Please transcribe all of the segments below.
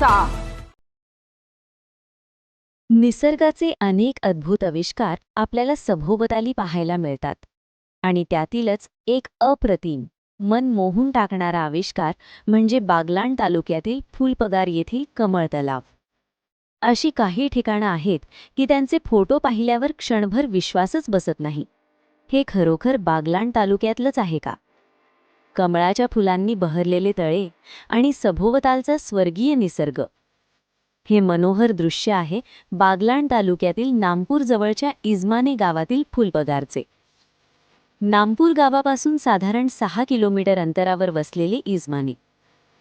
करायचा निसर्गाचे अनेक अद्भुत आविष्कार आपल्याला सभोवताली पाहायला मिळतात. आणि त्यातीलच एक अप्रतिम मन मोहून टाकणारा आविष्कार म्हणजे बागलाण तालुक्यातील फुलपगार येथील कमळ तलाव. अशी काही ठिकाणं आहेत की त्यांचे फोटो पाहिल्यावर क्षणभर विश्वासच बसत नाही. हे खरोखर बागलाण तालुक्यातलंच आहे का? कमळाच्या फुलांनी बहरलेले तळे आणि सभोवतालचा स्वर्गीय निसर्ग. हे मनोहर दृश्य आहे बागलाण तालुक्यातील नामपूर जवळच्या इजमाने गावातील फुलपगारचे. नामपूर गावापासून साधारण सहा किलोमीटर अंतरावर वसलेले इजमाने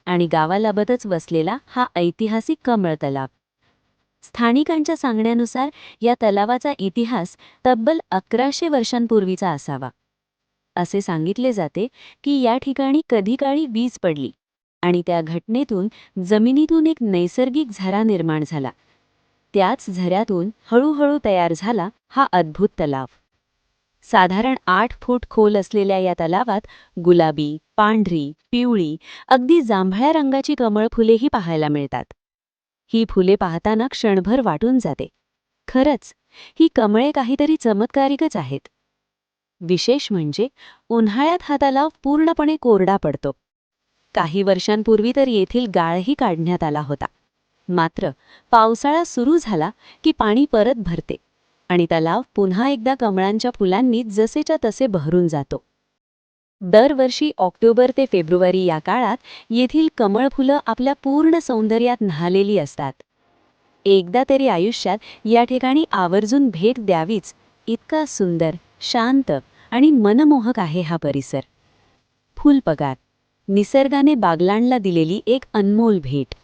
आणि गावालाबतच वसलेला हा ऐतिहासिक कमळ तलाव. स्थानिकांच्या सांगण्यानुसार या तलावाचा इतिहास तब्बल अकराशे वर्षांपूर्वीचा असावा. असे सांगितले जाते की या ठिकाणी कधी काळी वीज पडली आणि त्या घटनेतून जमिनीतून एक नैसर्गिक झरा निर्माण झाला. त्याच झऱ्यातून हळूहळू तयार झाला हा अद्भुत तलाव. साधारण आठ फूट खोल असलेल्या या तलावात गुलाबी पांढरी पिवळी अगदी जांभळ्या रंगाची कमळ फुलेही पाहायला मिळतात. ही फुले पाहताना क्षणभर वाटून जाते. खरंच ही कमळे काहीतरी चमत्कारिकच आहेत. विशेष म्हणजे उन्हाळ्यात हा तलाव पूर्णपणे कोरडा पडतो. काही वर्षांपूर्वी तर येथील गाळही काढण्यात आला होता. मात्र पावसाळा सुरू झाला की पाणी परत भरते आणि तलाव पुन्हा एकदा कमळांच्या फुलांनी जसेच्या तसे बहरून जातो. दरवर्षी ऑक्टोबर ते फेब्रुवारी या काळात येथील कमळ फुलं आपल्या पूर्ण सौंदर्यात न्हालेली असतात. एकदा तरी आयुष्यात या ठिकाणी आवर्जून भेट द्यावीच इतका सुंदर शांत आणि मनमोहक आहे हा परिसर. फुलपगार. निसर्गाने बागलाणला दिलेली एक अनमोल भेट.